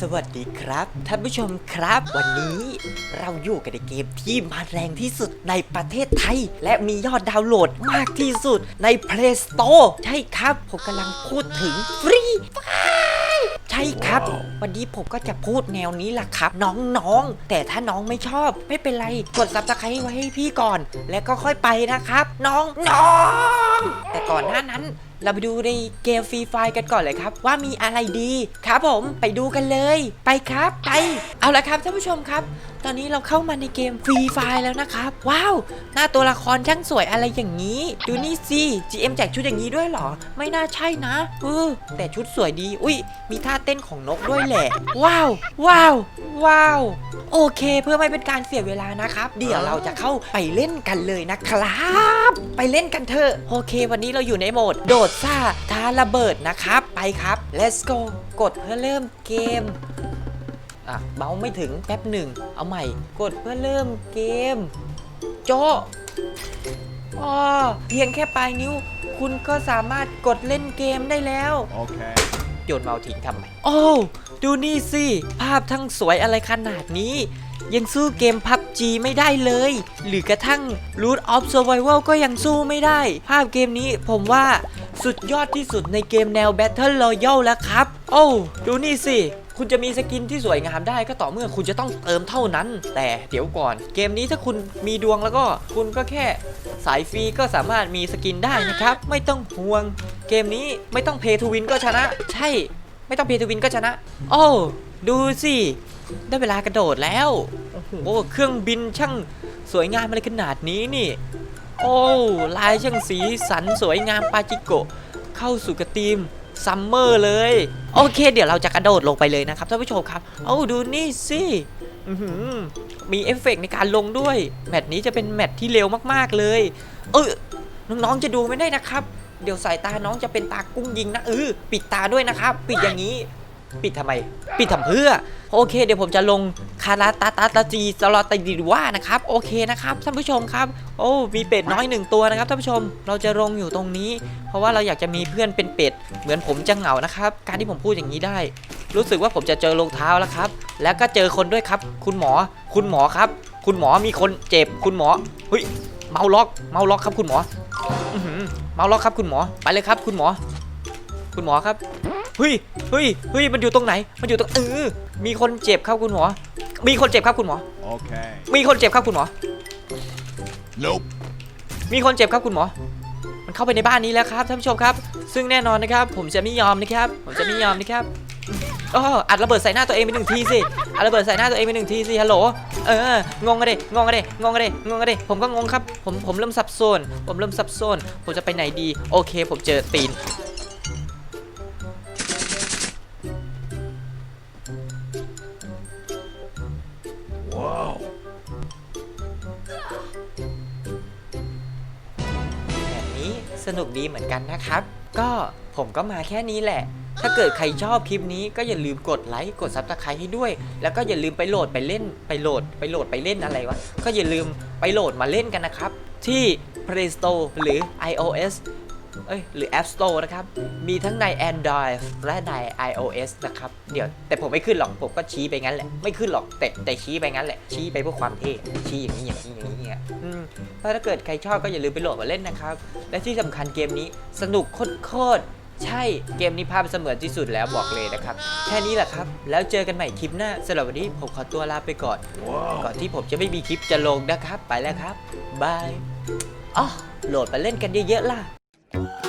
สวัสดีครับท่านผู้ชมครับ วันนี้เราอยู่กันในเกมที่มาแรงที่สุดในประเทศไทย และมียอดดาวน์โหลดมากที่สุดใน Play Store ใช่ครับ ผมกำลังพูดถึง Free ช่ครับ วันนี้ผมก็จะพูดแนวนี้แหละครับ น้องๆ แต่ถ้าน้องไม่ชอบ ไม่เป็นไร กดซับสไครต์ไว้ให้พี่ก่อน แล้วก็ค่อยไปนะครับ น้องน้องแต่ก่อนหน้านั้น เราไปดูในเกมฟรีไฟกันก่อนเลยครับ ว่ามีอะไรดี ครับผมไปดูกันเลย ไปครับไปเอาละครับท่านผู้ชมครับ ตอนนี้เราเข้ามาในเกมฟรีไฟแล้วนะครับ ว้าว หน้าตัวละครช่างสวยอะไรอย่างนี้ ดูนี่สิ GM แจกชุดอย่างนี้ด้วยเหรอ ไม่น่าใช่นะเออแต่ชุดสวยดี อุ้ย มีท่าเต้นของนกด้วยแหละ ว้าว ว้าว ว้าว โอเค เพื่อไม่เป็นการเสียเวลานะครับ เดี๋ยวเราจะเข้าไปเล่นกันเลยนะครับ ไปเล่นกันเถอะ โอเค วันนี้เราอยู่ในโหมด โดดซ่าท้าระเบิดนะครับ ไปครับ let's go กดเพื่อเริ่มเกม อะเบาไม่ถึงแป๊บหนึ่ง เอาใหม่ กดเพื่อเริ่มเกม โจะอ๋อเพียงแค่ปลายนิ้ว คุณก็สามารถกดเล่นเกมได้แล้ว Okay. โยนเมาส์ทิ้งทำไม โอ้วดูนี่สิ ภาพทั้งสวยอะไรขนาดนี้ ยังสู้เกม PUBG ไม่ได้เลย หรือกระทั่ง Root of Survival ก็ยังสู้ไม่ได้ ภาพเกมนี้ผมว่าสุดยอดที่สุดในเกมแนว Battle Royale แล้วครับ โอ้วดูนี่สิ คุณจะมีสกินที่สวยงามได้ก็ต่อเมื่อคุณจะต้องเติมเท่านั้น แต่เดี๋ยวก่อน เกมนี้ถ้าคุณมีดวงแล้วก็คุณก็แค่สายฟรีก็สามารถมีสกินได้นะครับ ไม่ต้องห่วง เกมนี้ไม่ต้องเพย์ทูวินก็ชนะ ใช่ ไม่ต้องเพย์ทูวินก็ชนะ โอ้ดูสิได้เวลากระโดดแล้วโอ้เครื่องบินช่างสวยงามอะไรขนาดนี้นี่ โอ้ลายช่างสีสันสวยงามปาจิโกะเข้าสู่กระทีม ซัมเมอร์เลย โอเค เดี๋ยวเราจะกระโดดลงไปเลยนะครับท่านผู้ชมครับ เอาดูนี่สิมีเอฟเฟกต์ในการลงด้วย แมตช์นี้จะเป็นแมตช์ที่เร็วมากๆเลย เออน้องๆจะดูไม่ได้นะครับ เดี๋ยวสายตาน้องจะเป็นตากุ้งยิงนะเออปิดตาด้วยนะครับ ปิดอย่างนี้ ปิดทำไม ปิดทำเพื่อ โอเค เดี๋ยวผมจะลงคาราตาตาตาจีสลอตติว่านะครับ โอเคนะครับท่านผู้ชมครับ โอ้มีเป็ดน้อยหนึ่งตัวนะครับท่านผู้ชม เราจะลงอยู่ตรงนี้ เพราะว่าเราอยากจะมีเพื่อนเป็นเป็ด เหมือนผมจะเหงานะครับ การที่ผมพูดอย่างนี้ได้ รู้สึกว่าผมจะเจอรองเท้าแล้วครับ แล้วก็เจอคนด้วยครับ คุณหมอ คุณหมอครับ คุณหมอมีคนเจ็บ คุณหมอเฮ้ยเมาล็อก เมาล็อกครับคุณหมออื้อหือเมาล็อกครับคุณหมอ ไปเลยครับ คุณหมอ คุณหมอครับ เฮ้ยเฮ้ยเฮ้ยมันอยู่ตรงไหน มันอยู่ตรงเออมีคนเจ็บครับคุณหมอมีคนเจ็บครับคุณหมอ Okay. มีคนเจ็บครับคุณหมอ Nope. มีคนเจ็บครับคุณหมอ มันเข้าไปในบ้านนี้แล้วครับท่านผู้ชมครับ ซึ่งแน่นอนนะครับ ผมจะไม่ยอมนะครับ ผมจะไม่ยอมนะครับอ๋ออัดระเบิดใส่หน้าตัวเองไปหนึ่งทีสิ อัดระเบิดใส่หน้าตัวเองไปหนึ่งทีสิ ฮัลโหล เออ งงกันดิงงกันดิงงกันดิงงกันดิผมก็งงครับ ผม ผมเริ่มสับสนผมเริ่มสับสนผมจะไปไหนดี โอเค ผมเจอตีน สนุกดีเหมือนกันนะครับ ก็ผมก็มาแค่นี้แหละ ถ้าเกิดใครชอบคลิปนี้ก็อย่าลืมกดไลค์กดซับสไครต์ให้ด้วย แล้วก็อย่าลืมไปโหลดไปเล่นไปโหลดไปโหลดไปเล่นอะไรวะ ก็อย่าลืมไปโหลดมาเล่นกันนะครับ ที่ Play Store หรือ iOS เอ้ยหรือ App Store นะครับ มีทั้งใน Android และใน iOS นะครับ เดี๋ยวแต่ผมไม่ขึ้นหรอก ผมก็ชี้ไปงั้นแหละ ไม่ขึ้นหรอก แต่แต่ชี้ไปงั้นแหละ ชี้ไปเพื่อความเท่ ชี้อย่างนี้อย่างนี้อย่างนี้อย่างนี้อืมถ้าเกิดใครชอบก็อย่าลืมไปโหลดมาเล่นนะครับ และที่สำคัญเกมนี้สนุกโคตรๆใช่เกมนี้ภาพเสมือนที่สุดแล้วบอกเลยนะครับ แค่นี้แหละครับ แล้วเจอกันใหม่คลิปหน้าสำหรับวันนี้ผมขอตัวลาไปก่อน wow. ก่อนที่ผมจะไม่มีคลิปจะลงนะครับ ไปแล้วครับบายอ๋อโหลดมาเล่นกันเยอะๆล่ะ Thank you.